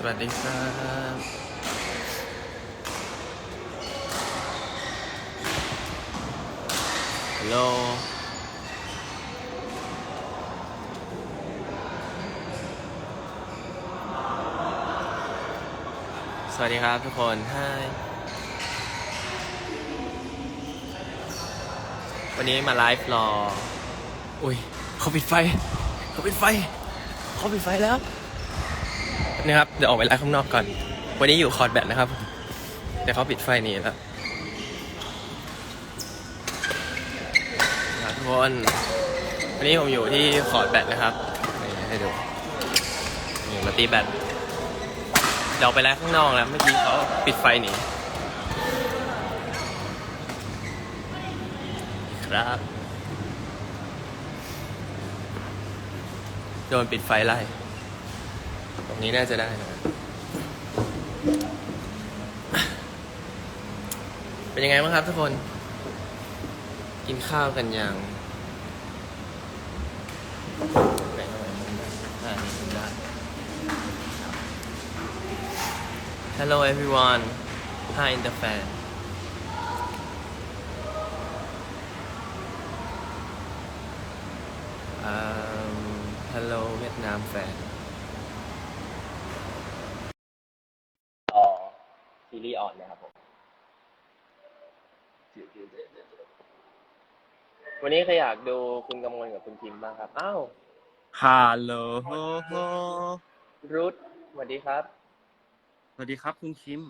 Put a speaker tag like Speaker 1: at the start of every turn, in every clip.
Speaker 1: สวัสดีครับฮัลโหลสวัสดีครับทุกคนฮายวันนี้มาไลฟ์รอ อุ้ยเขาปิดไฟ เขาปิดไฟ เขาปิดไฟแล้ว นะครับเดี๋ยวออกไปไลฟ์ข้างนอกก่อน วันนี้อยู่คอร์ดแบตนะครับแต่เขาปิดไฟหนี่แล้วนะทุกคนวันนี้ผมอยู่ที่คอร์ดแบตนะครับนี่ให้ดูนี่มาตีแบตเดี๋ยวไปไลฟ์ข้างนอกแล้วเมื่อกี้เขาปิดไฟหนีครับโดนปิดไฟไล่ ตรงนี้น่าจะได้นะ เป็นยังไงบ้างครับทุกคน กินข้าวกันยังไหนทำไมมันได้านี่มันได้ Hello everyone Hi in the fan um, Hello เวียดนามแฟน ต่อ ซีรีส์ออนนะครับผมวันนี้ใครอยากดูคุณกำมลกับคุณพิมพ์บ้างครับอ้าว
Speaker 2: ฮัลโหลโฮโฮ
Speaker 1: รุทสวัสดีครับ
Speaker 2: สวัสดีครับคุณคิม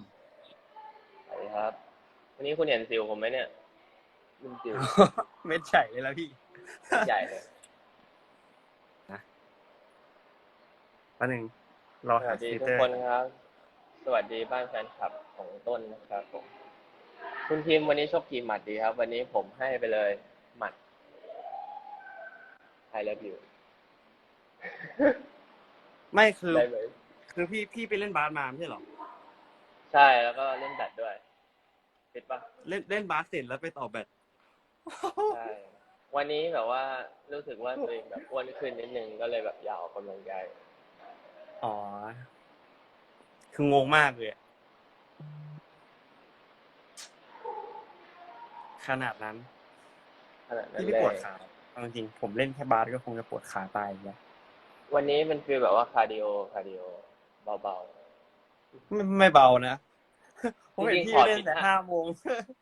Speaker 1: สวัสดีครับ วันนี้คุณเห็นซิลผมไหมเนี่ยรุ่นซิล
Speaker 2: เม็ดใหญ่เลยแล้วพี่
Speaker 1: ใหญ่เลย
Speaker 2: แป๊บนึงรอ
Speaker 1: ส
Speaker 2: หา
Speaker 1: วัสดี
Speaker 2: ซี
Speaker 1: ทุ
Speaker 2: เต
Speaker 1: ก
Speaker 2: อร์
Speaker 1: คนครับส วัสดีบ้านแฟนคลับของต้นนะครับผมคุณพิมพ์วันนี้ชกกี่หมัดดีครับ วันนี้ผมให้ไปเลย หมัด I love you
Speaker 2: ไม่คือ
Speaker 1: ได้ไหม
Speaker 2: คือพี่พี่ไปเล่นบาสมาไม่ใช่เหรอ
Speaker 1: ใช่แล้วก็เล่นแบดด้วยติดปะ
Speaker 2: เล่นเล่นบาสเสร็จแล้วไปต่อแบด
Speaker 1: ใช่วันนี้แบบว่ารู้สึกว่าตัวเองแบบอ้วนขึ้นนิดนึงก็เลยแบบอยากออกกำลังกาย
Speaker 2: อ๋อ คืองงมากเลยอะขนาดนั้น
Speaker 1: ขนาดนั้น
Speaker 2: พี่
Speaker 1: เล
Speaker 2: ไม่ปวด
Speaker 1: ย
Speaker 2: ขาเอาจริงๆผมเล่นแค่บาสก็คงจะปวดขาตายแล้ว
Speaker 1: วันนี้มันคือแบบว่าคาร์ดิโอคาร์ดิโอเบา
Speaker 2: ไม่ไม่เบานะผมเห็น
Speaker 1: จริงๆ
Speaker 2: พี่
Speaker 1: ขอ
Speaker 2: เล่น
Speaker 1: คิด
Speaker 2: แต่
Speaker 1: นะ
Speaker 2: ห้าโมง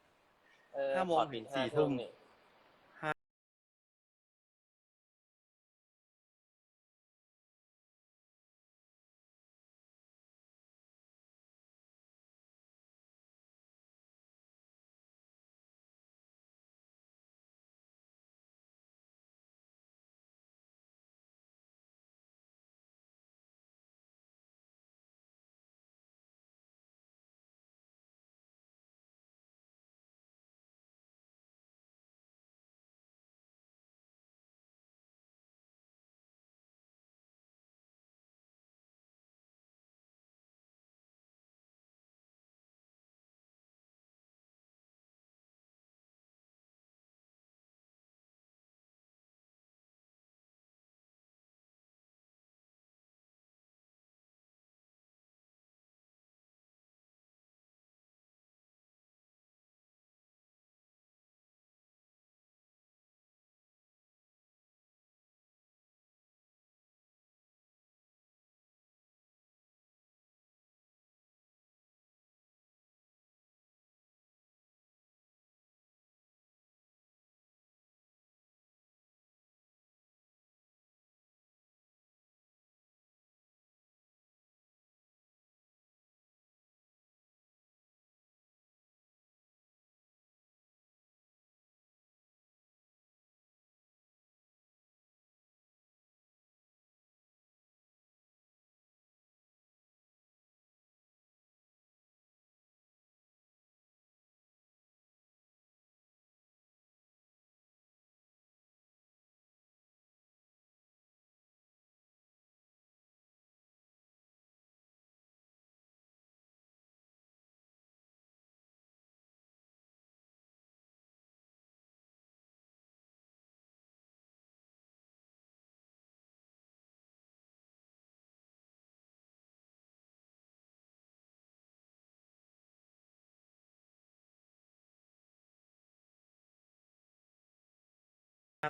Speaker 1: ๆเออ
Speaker 2: ห้าโมง
Speaker 1: ขอปิด
Speaker 2: ถึงสี่
Speaker 1: ห้า
Speaker 2: ทุ่ม
Speaker 1: นี่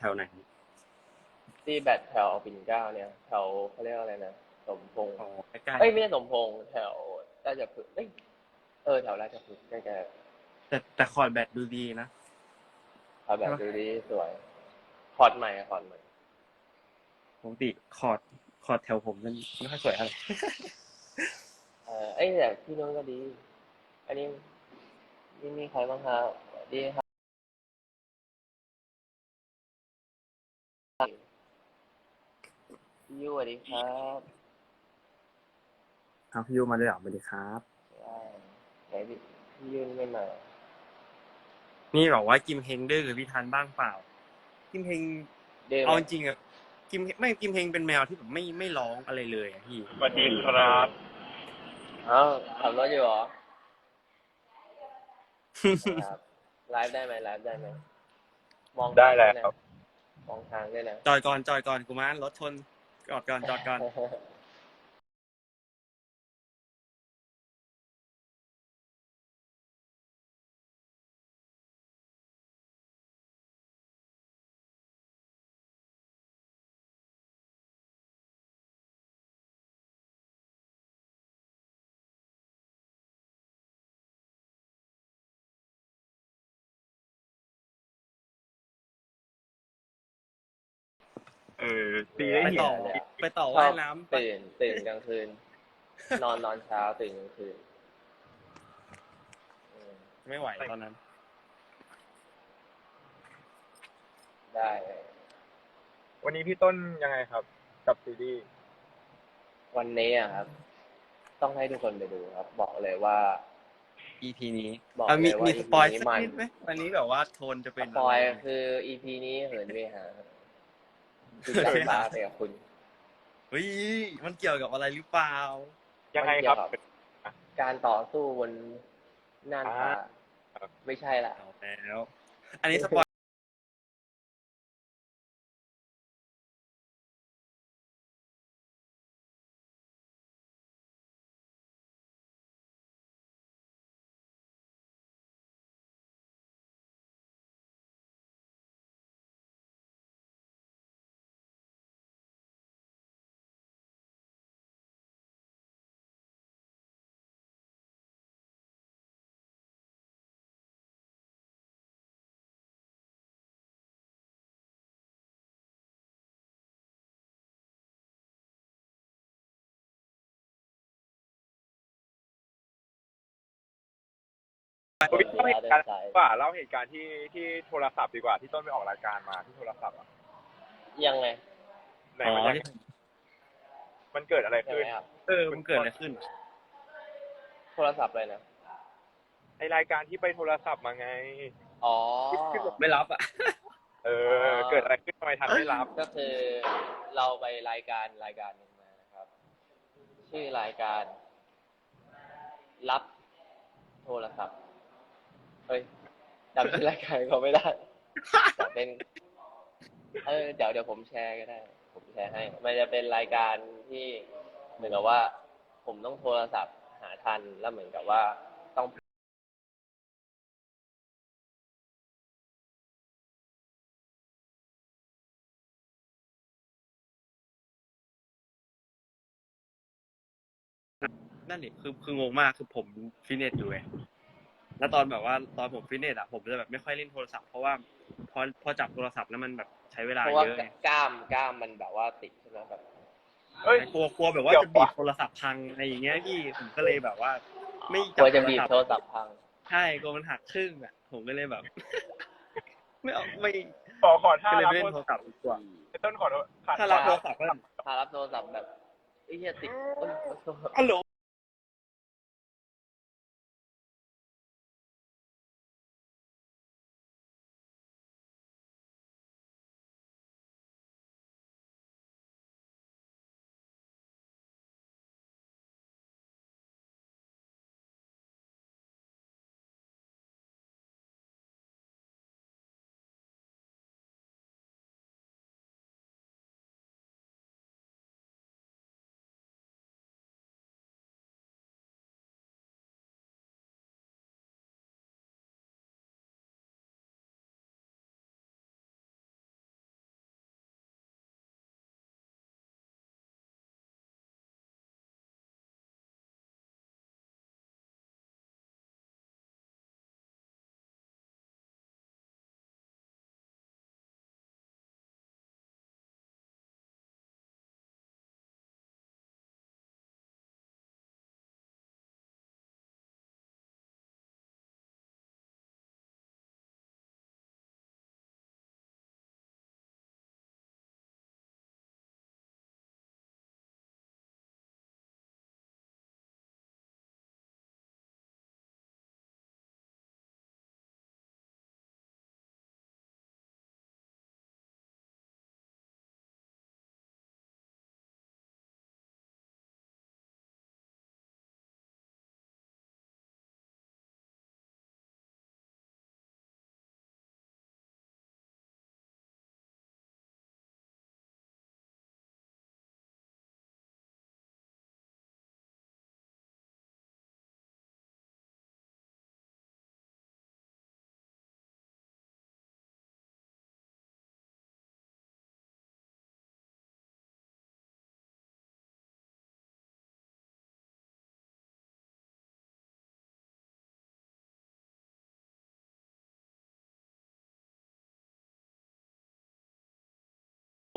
Speaker 2: แถวไหน
Speaker 1: ตีแบตแถวปิ่นเกล้าเนี่ยแถวเขาเรียกว่าอะไรนะสมพงษ์
Speaker 2: อ๋อใกล้
Speaker 1: เอ้ยไม่ใช่สมพงษ์แถวราชพฤกษ์เอ้ยเออแถวราชพฤกษ์ใกล้
Speaker 2: ๆแต่แต่คอร์ดแบตดูดีนะ
Speaker 1: ๆเอาแบบดูดีสวยคอร์ดใหม่อะคอร์ดใหม่
Speaker 2: ปกติคอร์ดคอร์ดแถวผมมันไม่ค่อยสวยเท่าไหร่
Speaker 1: เออเอ้ยแต่พี่น้องก็ดี อันนี้นี่มีใครบ้างครับสวัสดีครับ พี่ยูสวัสดีครับ
Speaker 2: เอาพี่ยูมาด้วยเหรอสวัสดีครับ
Speaker 1: ได้ไหนพี่พี่ยูนี่ไม่มา
Speaker 2: นี่บอกว่ากิมเฮงดื้อกับพี่ทันบ้างเปล่า กิมเฮง
Speaker 1: เดิน
Speaker 2: เอาจริงๆอะกิมไม่กิมเฮงเป็นแมวที่แบบไม่ไม่ร้องอะไรเลยอะพี่
Speaker 3: สวัสดีครับ
Speaker 1: เอ้าขับรถอยู่เหรอ ครับไลฟ์ได้ไหมไลฟ์ได้ไหมมองทาง
Speaker 3: ได้แล้ว
Speaker 1: นะมองทางด้วยนะ
Speaker 2: จอดก่อนจอดก่อนกูมารถชน จอดก่อนจอดก่อน
Speaker 3: เออตีได้
Speaker 2: ไป
Speaker 3: เห็น
Speaker 2: ต่อ
Speaker 1: เนี่ย
Speaker 2: ไปต่อ
Speaker 1: ชอ
Speaker 2: ว่าย
Speaker 1: บ
Speaker 2: น้ำไป
Speaker 1: ตื่นตื่นกลางคืน นอนนอนเช้าตื่นกลางคืนอืม
Speaker 2: ไม่ไหวตอนนั้น
Speaker 1: ได้เลย
Speaker 3: วันนี้พี่ต้นยังไงครับ กับซีรีส์
Speaker 1: วันนี้อะครับ ต้องให้ทุกคนไปดูครับ บอกเลยว่า
Speaker 2: EP นี้
Speaker 1: บอก
Speaker 2: อะมี
Speaker 1: เลยว่า
Speaker 2: มี
Speaker 1: EP
Speaker 2: สปอย
Speaker 1: นี้
Speaker 2: สัก
Speaker 1: มัน
Speaker 2: นิดไหมวันนี้แบบว่าโทนจะเป็น
Speaker 1: สปอยะ
Speaker 2: ไร
Speaker 1: คือ EP นี้เหินเวหาคื อจับบ้าไปกับคุณ
Speaker 2: เฮ้ยมันเกี่ยวกับอะไรหรือเปล่า
Speaker 3: ยังไงครับ
Speaker 1: มันเกี่ยวกับการต่อสู้บนน่านฟ้า
Speaker 3: อ่าครับ
Speaker 1: ไม่ใช่ละ
Speaker 2: เอาแล้ว อันนี้สปอย
Speaker 3: พี่เล่าเหตุการณ์ดีกว่าเล่าเหตุการณ์ที่ที่โทรศัพท์ดีกว่าที่ต้นไปออกรายการมาที่โทรศัพท์อะ
Speaker 1: ยังไง
Speaker 3: ไหน
Speaker 2: อ๋อ
Speaker 3: มันยังมันเกิดอะไร
Speaker 1: ยัง
Speaker 3: ขึ้น
Speaker 1: ไงครับ
Speaker 2: เออมันเกิดอะไรขึ้น
Speaker 1: โทรศัพท์เลยนะ
Speaker 3: ไอรายการที่ไปโทรศัพท์มาไง
Speaker 1: อ๋อ
Speaker 2: ไม่รับอะ
Speaker 3: เออ เกิดอะไรขึ้นทำไมทันไม่รับ
Speaker 1: ก็คือเราไปรายการรายการหนึ่งมานะครับ ชื่อรายการ รับโทรศัพท์ เฮ้ยจำชื่อรายการเขาไม่ได้แต่เป็นเออเดี๋ยวเดี๋ยวผมแชร์ก็ได้ ผมแชร์ให้ มันจะเป็นรายการที่เหมือนกับว่า ผมต้องโทรศัพท์หาทันแล้วเหมือนกับว่าต้อง
Speaker 2: นั่นนี่คือคืองงมากคือผมฟิตเนสอยู่ไง แล้วตอนแบบว่าตอนผมฟิตเนสอะผมจะแบบไม่ค่อยเล่นโทรศัพท์เพราะว่าพอพอจับโทรศัพท์แล้วมันแบบใช้เวลา
Speaker 1: เพราะว่า
Speaker 2: เยอะไง
Speaker 1: กล้ามกล้ามมันแบบว่าติดใช่ไหมแบบ
Speaker 3: เอ้ย
Speaker 2: กลัวกลัวแบบว่า
Speaker 3: เดี๋ยว
Speaker 2: จะบีบโทรศัพท์พังอะไรอย่างเงี้ยพี่ผมก็เลยแบบว่า ไม่
Speaker 1: กลัวจะบีบโทรศัพท์พัง
Speaker 2: ใช่กลัวมันหักครึ่งอะผมก็เลยแบบ ไม่เอาไม่
Speaker 3: ขอขอท่า
Speaker 2: ก็เลย
Speaker 3: รับ
Speaker 2: ไม่เล่น
Speaker 3: โท
Speaker 2: โท
Speaker 3: ร
Speaker 2: ร
Speaker 3: ศั
Speaker 2: ศั
Speaker 3: พ
Speaker 2: พ
Speaker 3: ท์
Speaker 2: ท์ดีกว่า
Speaker 3: ต้นขอโทษ
Speaker 2: ถ้ารับโทรศัพท์ก็
Speaker 1: ถ้ารับโทรศัพท์แบบไอ้เหี้ยติดเอ้ย
Speaker 2: ฮัลโหล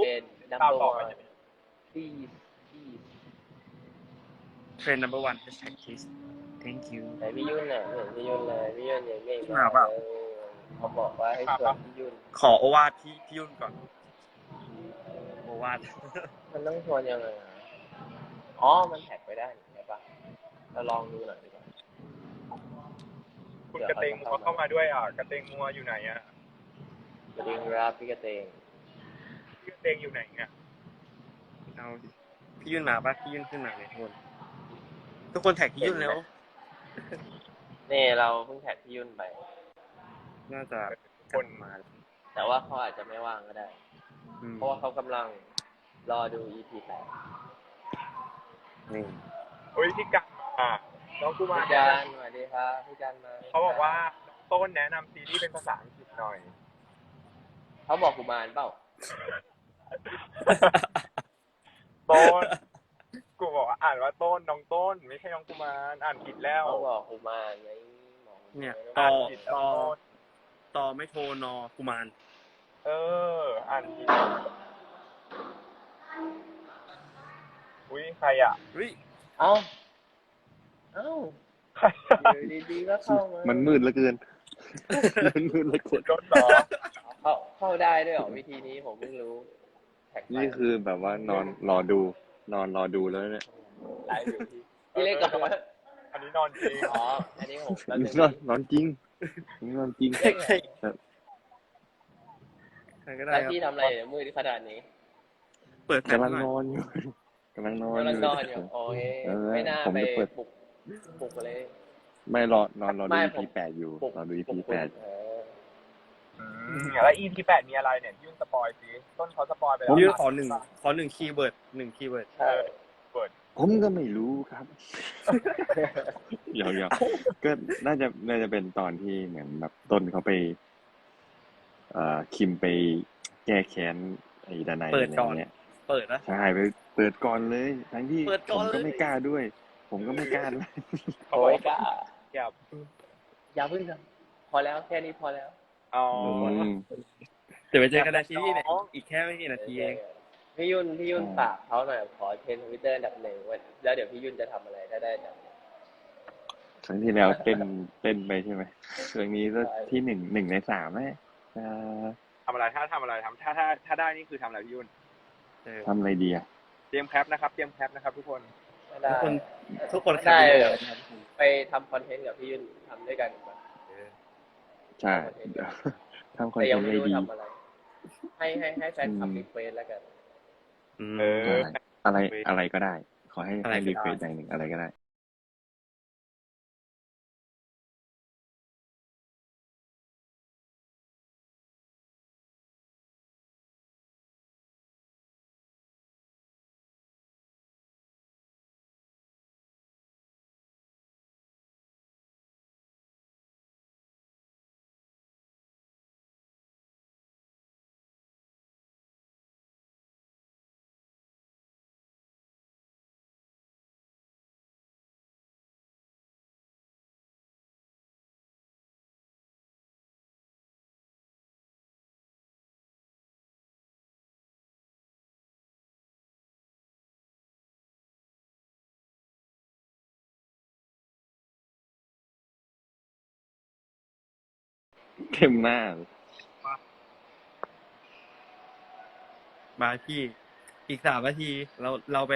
Speaker 1: เป็น
Speaker 3: ตาม
Speaker 1: number
Speaker 3: ต่อไป
Speaker 1: one please please
Speaker 2: เทรน number one hashtag kiss thank you
Speaker 1: ไหนพี่ยุ่นน่ะไม่เห็นพี่ยุ่นเลยพี่ยุ่นยังไม่
Speaker 2: มาเปล่า
Speaker 1: ลยเขาบอกว่าให้ชวนพี่ยุ่น
Speaker 2: ขอโอวาทพี่พี่ยุ่นก่อน โอวาท
Speaker 1: มันต้องชวนยังไงอะอ๋อ มันแท็กไปได้ใช่ปะเราลองดูหน่อยดีกว่า
Speaker 3: คุณกระเตงมัวเข้ามาด้วยอะกระเตงมัวอยู่ไหนอะ
Speaker 1: สวัสดีครับพี่กระเตง
Speaker 3: พี่กระเตงอยู่ไหนเนี่ย
Speaker 2: เอาดิพี่ยุ่นมาปะพี่ยุ่นขึ้นมาเลยทุกคนทุกคนแท็กพี่ยุ่นแล้ว
Speaker 1: นี่เราเพิ่งแท็กพี่ยุ่นไป
Speaker 2: น่าจะ
Speaker 3: คน
Speaker 2: มา
Speaker 1: แต่ว่าเขาอาจจะไม่ว่างก็ได้
Speaker 2: อืม
Speaker 1: เพราะว่าเขากำลังรอดู EP แปด
Speaker 2: นี่
Speaker 3: เฮ้ยพี่กันอะน้องกุมาร
Speaker 1: พี่จันสวัสดีครับพี่จันมา
Speaker 3: เขาบอกว่าต้นแนะนำซีรีส์เป็นภาษาอังกฤษหน่อย
Speaker 1: เขาบอกกุมารเปล่า
Speaker 3: ต้นกูบอกว่าอ่านว่าต้นน้องต้น ไม่ใช่น้องกุมารอ่านผิดแล้ว
Speaker 1: เขาบอกกุมารไงหมอ
Speaker 2: เนี่ย
Speaker 3: อ่า
Speaker 2: ต่อน
Speaker 3: ผิดแล้ว
Speaker 2: ต่อ
Speaker 3: ต้น
Speaker 2: ต่อไม่โทรนอกุมาร
Speaker 3: เออ อ่านผิดอุ้ยใครอะ
Speaker 2: เฮ้ย
Speaker 1: เอ้าเอ้า
Speaker 3: ใครอะ
Speaker 1: อยู่ดีๆก็เข้ามา
Speaker 4: มันมืดเหลือเกิน มันมืดเหลือเกิน
Speaker 3: ต้นเหรอ
Speaker 1: เข้าเข้าได้ด้วยเหรอวิธีนี้ผมเพิ่งรู้ แท็กไป
Speaker 4: นี่คือแบบว่านอนรอดู นอนรอดูแล้วเนี่ย
Speaker 1: ไลฟ์อยู่พี่พี่เล็กก่อนว่า
Speaker 3: อันนี้นอนจริง
Speaker 1: อ๋ออันนี้ผมแป๊บนึง
Speaker 4: นอนนอนจริงนอนจริง
Speaker 2: ใครใครใครก็ได้
Speaker 1: แล้ว
Speaker 2: ครับ
Speaker 1: พี่ทำอะไรเนี่ยมืดขนาดนี้
Speaker 2: เปิดแฟลช
Speaker 4: กำลัง
Speaker 2: หน่อย
Speaker 4: นอนอยู่กำลังนอน
Speaker 1: กำลัง
Speaker 4: อยู่
Speaker 1: นอนอยู่โอเค
Speaker 4: เออ
Speaker 1: ไม่น่า
Speaker 4: ผม
Speaker 1: ไป
Speaker 4: จะเปิด
Speaker 1: ปลุกปลุกเลย
Speaker 4: ไม่รอนอนรอ
Speaker 1: ไม่
Speaker 4: ดู
Speaker 1: ผม
Speaker 4: EP แปดอยู่
Speaker 1: ปลุก
Speaker 4: รอดู EP
Speaker 1: ปลุก
Speaker 4: แปด
Speaker 1: เออ
Speaker 3: อืมแล้ว EP แปดมีอะไรเนี่ยยื่นสปอยสิต้นเขาสปอยไปแล้ว
Speaker 2: ยืดขอหนึ่งขอหนึ่งคีย์เวิร์ดหนึ่งคีย์เวิร์ด
Speaker 1: ใช่
Speaker 3: เปิด
Speaker 4: ผมก็ไม่รู้ครับเดี๋ยวเดี๋ยวก็น่าจะน่าจะเป็นตอนที่เหมือนแบบต้นเขาไป เอ่อคิมไปแก้แค้นไอ้ดานายอะไรอย่างเงี้ย
Speaker 2: เปิดนะ
Speaker 4: ใช่ไปเปิดก่อนเลย ทั้งที่
Speaker 2: เปิดก่
Speaker 4: ผ
Speaker 2: อน
Speaker 4: ม
Speaker 2: เลย
Speaker 4: ก็ไม่กล้าด้วย ผมก็ไม่กล้าด้วย
Speaker 3: เขา
Speaker 1: โอ้
Speaker 3: บอก
Speaker 1: ย
Speaker 3: ว่า
Speaker 1: ก้า
Speaker 3: อย่า
Speaker 1: อย่าเพิ่งทำพอแล้วแค่นี้พอแล้ว
Speaker 3: อ๋อ
Speaker 4: อืม
Speaker 2: เดี๋ยวไปเจอกันในซีรีส์เนี่ยอีกแค่ไม่กี่นาทีเอง
Speaker 1: พี่ยุ่นพี่ยุ่น
Speaker 4: อืม
Speaker 1: ฝากเขาหน่อยขอเทรนทวิตเตอร์อันดับหนึ่งไว้แล้วเดี๋ยวพี่ยุ่นจะทำอะไรถ้าได้อันดับหนึ่ง
Speaker 4: ครั้งที่แล้วเต้นเต้นไปใช่ไหมครั้งนี้ก็ที่หนึ่งหนึ่งในสามแม่จะ
Speaker 3: ทำอะไรถ้าทำอะไรทำถ้าถ้าถ้าได้นี่คือทำอะไรพี่ยุ่น
Speaker 2: เออ
Speaker 4: ทำอะไรดีอะ
Speaker 3: เตรียมแคปนะครับเตรียมแคปนะครับ ทุกคน
Speaker 1: ถ้าได้
Speaker 2: ทุกคนทุกคน
Speaker 1: ได้
Speaker 2: แคป
Speaker 1: เลย
Speaker 2: นะครับ
Speaker 1: ไปทำคอนเทนต์กับพี่ยุ่นทำด้วยกันดีกว่า
Speaker 4: ใช่เดี๋ยวทำคอน
Speaker 1: แต่
Speaker 4: เท
Speaker 1: ยัง
Speaker 4: นต์
Speaker 1: ไม่
Speaker 4: ได้
Speaker 1: รู้
Speaker 4: ดี
Speaker 1: ทำอะไร ให้ให้ให้แฟนคลับ
Speaker 4: อืม
Speaker 1: รีเควสแล้วกัน
Speaker 2: อืม
Speaker 3: เออ
Speaker 4: ใช่อะไรอะไรก็ได้ ขอให้
Speaker 2: อะไร
Speaker 4: ให้
Speaker 2: ก็
Speaker 4: รี
Speaker 2: ได้
Speaker 4: เควสอย่างหนึ่งอะไรก็ได้ เข้มมาก
Speaker 2: บายพี่ อีกสามนาที เราเราไป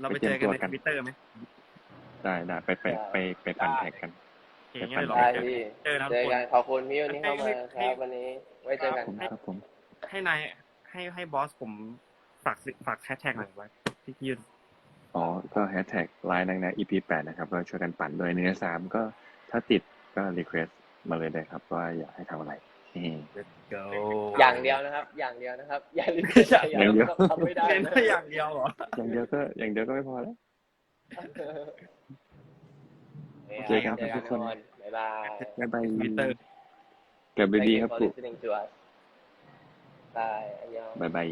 Speaker 2: เราไปเจอกันใน
Speaker 4: ไปเตรียมตัวกั
Speaker 2: ท
Speaker 4: น
Speaker 2: วิตเตอร์ไหม
Speaker 4: ได้ได้ไปไปไปไปปั่นแท็กกัน
Speaker 2: เก่งงั้น
Speaker 4: ไป
Speaker 2: เรา
Speaker 4: ปั่
Speaker 1: ได้
Speaker 4: น
Speaker 2: ไปเจอ
Speaker 1: พี่
Speaker 2: เจอนะ
Speaker 1: เจ
Speaker 2: ทุ
Speaker 1: อก
Speaker 2: คน
Speaker 1: กันขอบคุณพี่ยุ่นที่เข้ามาครับวันนี้ ไว้เจอกัน
Speaker 4: ผม
Speaker 1: ครับ
Speaker 4: ครับผม
Speaker 2: ให้นายให้ให้บอสผมฝากสิฝากแฮชแท็กหน่อยไว้พี่ยืน
Speaker 4: อ๋อ ก็แฮชแท็กไลน์นังนะ EP แปดนะครับก็ช่วยกันปั่นด้วยเนื้อสามก็ถ้าติดก็รีเควส มาเลยได้ครับว่าอยากให้ทำอะไรนี่
Speaker 2: go
Speaker 1: อย่างเดียวนะครับ อย่างเดียวนะครับ อย่าลืม
Speaker 4: อย่างเดียว
Speaker 1: ทำไม่ได้
Speaker 2: เล่น
Speaker 1: นะ
Speaker 2: แค่อย่างเดียวเหรอ
Speaker 4: อย่างเดียวก็อย่างเดียวก็ไม่พอแล้ว
Speaker 1: เจอกัน
Speaker 4: เจอกันทุกคน
Speaker 1: บ๊ายบาย
Speaker 4: บ๊ายบาย
Speaker 2: ทวิตเตอร์
Speaker 4: เก็บดีๆครับ
Speaker 1: Thank
Speaker 4: ครู
Speaker 1: you for listening to us bye อันยอง
Speaker 4: บ๊ายบาย